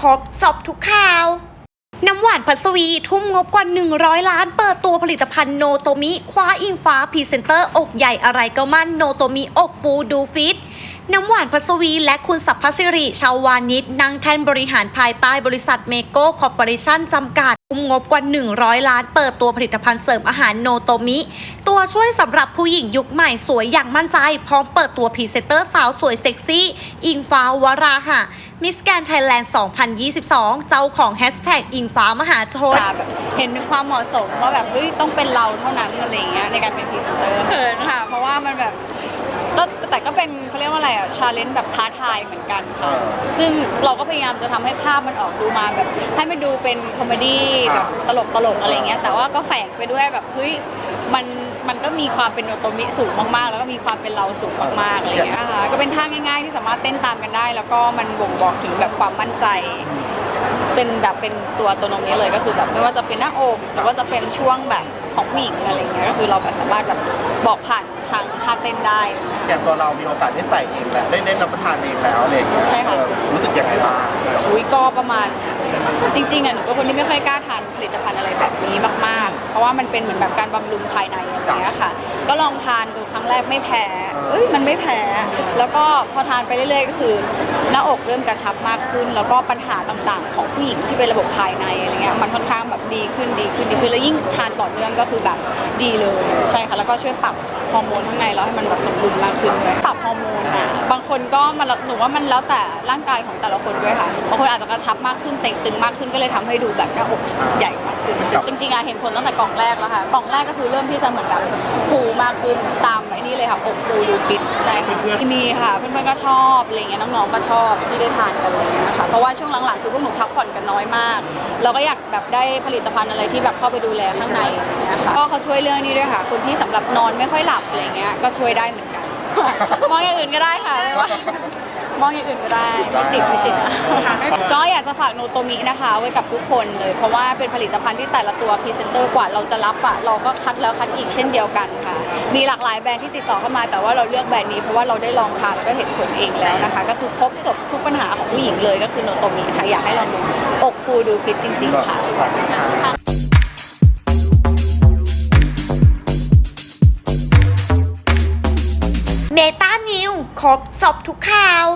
ครบสอบทุกข่าว น้ำหวานพัสวี ทุ่มงบกว่า 100 ล้านเปิดตัวผลิตภัณฑ์โนโตมิคว้าอิงฟ้าพรีเซนเตอร์อกใหญ่อะไรก็มั่นโนโตมิอกฟูดูฟิตน้ำหวานพัสวี และคุณสัพพสิริชาววานิชนั่งแท่นบริหารภายใต้บริษัทเมโกคอร์ปอเรชั่นจำกัดทุ่มงบกว่า 100 ล้านเปิดตัวผลิตภัณฑ์เสริมอาหารโนโตมิ ตัวช่วยสำหรับผู้หญิงยุคใหม่สวยอย่างมั่นใจ พร้อมเปิดตัวพรีเซนเตอร์สาวสวยเซ็กซี่ อิงฟ้าวราหะ มิสแกนไทยแลนด์ 2022 เจ้าของแฮชแท็กอิงฟ้ามหาชนจะแบบเห็นถึงความเหมาะสมว่าแบบเฮ้ยต้องเป็นเราเท่านั้นอะไรอย่างเงี้ยในการเป็นพรีเซนเตอร์เขินค่ะ เพราะว่ามันแบบก็แต่ก็เป็นเขาเรียกว่าอะไรอะชาเลนจ์แบบท้าทายเหมือนกันค่ะ ซึ่งเราก็พยายามจะทำให้ภาพมันออกดูมาแบบให้มันดูเป็นคอมเมดี้แบบตลกตลกๆอะไรเงี้ยแต่ว่าก็แฝงไปด้วยแบบเฮ้ยมัน มันก็มีความเป็นโนโตมิสูงมากๆ แล้วก็มีความเป็นเราสูงมากๆอะไรเงี้ยค่ะก็เป็นท่าง่าย ๆ ที่สามารถเต้นตามกันได้ แล้วก็มันบ่งบอกถึงแบบความมั่นใจ เป็นแบบเป็นตัวตัวตรงนี้เลยก็คือแบบไม่ว่าจะเป็นหน้าอกแต่ว่าจะเป็นช่วงแบบของผู้หญิงอะไรเงี้ยก็คือเราแบบสามารถแบบบอกผ่านทางท่าเต้นได้ อย่างตัวเรามีโอกาสได้ใส่เองแล้วได้ได้รับประทานเองแล้วอะไรอย่างเงี้ยใช่ค่ะ เออรู้สึกยังไงบ้าง อุ้ยก็ประมาณ จริงๆอะหนูเป็นคนที่ไม่ค่อยกล้าทานผลิตภัณฑ์อะไรแบบนี้มากๆ เพราะว่ามันเป็นเหมือนแบบการบำรุงภายในอะไรอย่างเงี้ยค่ะ ก็ลองทานดูครั้งแรกไม่แพ้เอ้ยมันไม่แพ้ แล้วก็พอทานไปเรื่อยๆก็คือ หน้าอกเริ่มกระชับมากขึ้น แล้วก็ปัญหาต่างๆ ของผู้หญิงที่เป็นระบบภายในอะไรเงี้ยมันค่อนข้างแบบดีขึ้นดีขึ้นดีขึ้นแล้วยิ่งทานต่อเนื่องก็คือแบบดีเลยใช่ค่ะแล้วก็ช่วยปรับฮอร์โมนข้างในแล้วให้มันแบบสมดุลมากขึ้นด้วยปรับฮอร์โมนอะบางคนก็มันหนูว่ามันแล้วแต่ร่างกายของแต่ละคนด้วยค่ะบางคนอาจจะกระชับมากขึ้นเต่งตึงมากขึ้นก็เลยทำให้ดูแบบหน้าอกใหญ่มากขึ้น ริงๆอะเห็นผลตั้งแต่กล่องแรกแล้วค่ะ กล่องแรกก็คือเริ่มที่จะเหมือนแบบฟูมากขึ้นตามไอ้นี่เลยค่ะอกฟูดูฟิตใช่ค่ะมีค่ะเพื่อนๆก็ชอบอะไรเงี้ยน้องๆก็ชอบที่ได้ทานกันอะไรเงี้ยค่ะเพราะว่าช่วงหลังๆคือพวกหนูพักผ่อนกันน้อยมาก เราก็อยากแบบได้ผลิตภัณฑ์อะไรที่แบบเข้าไปดูแลข้างในอะไรเงี้ยค่ะก็เขาช่วยเรื่องนี้ด้วยค่ะคนที่สำหรับนอนไม่ค่อยหลับอะไรเงี้ยก็ช่วยได้เหมือน มองอย่างอื่นก็ได้ค่ะไม่ว่ามองอย่างอื่นก็ได้ไม่ติดไม่ติดอะก็อยากจะฝากโนโตมินะคะ ไว้กับทุกคนเลย เพราะว่าเป็นผลิตภัณฑ์ที่แต่ละตัวพรีเซนเตอร์กว่าเราจะรับอะเราก็คัดแล้วคัดอีกเช่นเดียวกันค่ะ มีหลากหลายแบรนด์ที่ติดต่อเข้ามาแต่ว่าเราเลือกแบรนด์นี้เพราะว่าเราได้ลองทานแล้วก็เห็นผลเองแล้วนะคะ ก็คือครบจบทุกปัญหาของผู้หญิงเลยก็คือโนโตมิค่ะอยากให้ลองดูอกฟูดูฟิตจริง ๆ ค่ะ เมตานิวครบสอบทุกข่าว